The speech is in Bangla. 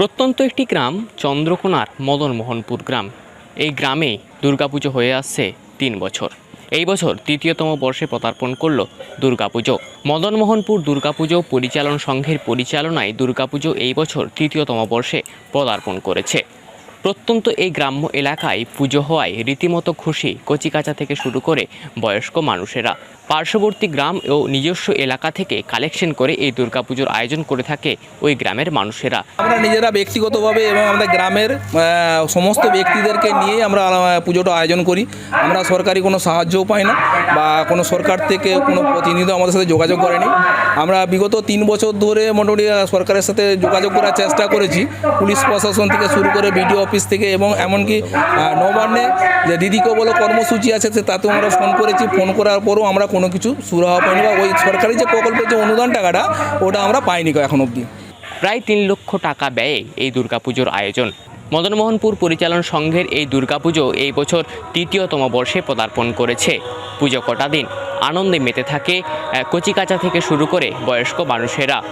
প্রত্যন্ত একটি গ্রাম চন্দ্রকোনার মদনমোহনপুর গ্রাম। এই গ্রামে দুর্গাপুজো হয়ে আসছে তিন বছর। এই বছর তৃতীয়তম বর্ষে পদার্পণ করল দুর্গাপুজো। মদনমোহনপুর দুর্গাপুজো পরিচালন সংঘের পরিচালনায় দুর্গাপুজো এই বছর তৃতীয়তম বর্ষে পদার্পণ করেছে। প্রত্যন্ত এই গ্রাম্য এলাকায় পুজো হওয়ায় রীতিমতো খুশি কচিকাচা থেকে শুরু করে বয়স্ক মানুষেরা। পার্শ্ববর্তী গ্রাম ও নিজস্ব এলাকা থেকে কালেকশন করে এই দুর্গাপুজোর আয়োজন করে থাকে ওই গ্রামের মানুষেরা। আমরা নিজেরা ব্যক্তিগতভাবে এবং আমাদের গ্রামের সমস্ত ব্যক্তিদেরকে নিয়ে আমরা পুজোটা আয়োজন করি। আমরা সরকারি কোনো সাহায্যও পাই না বা কোনো সরকার থেকে কোনো প্রতিনিধি আমাদের সাথে যোগাযোগ করেনি। আমরা বিগত তিন বছর ধরে মোটামুটি সরকারের সাথে যোগাযোগ করার চেষ্টা করেছি। পুলিশ প্রশাসন থেকে শুরু করে বিডিও অফিস থেকে এবং এমনকি নবান্নে যে দিদিকে বলো কর্মসূচি আছে তাতেও আমরা ফোন করেছি। ফোন করার পরও আমরা কোনো কিছু সুরাহা পাইনি বা ওই সরকারি যে প্রকল্পের যে অনুদান টাকাটা, ওটা আমরা পাইনি এখন অবধি। প্রায় তিন লক্ষ টাকা ব্যয়ে এই দুর্গাপুজোর আয়োজন। মদনমোহনপুর পরিচালন সংঘের এই দুর্গাপুজো এই বছর তৃতীয়তম বর্ষে পদার্পণ করেছে। পুজো কটা দিন আনন্দে মেতে থাকে কচিকাচা থেকে শুরু করে বয়স্ক মানুষেরা।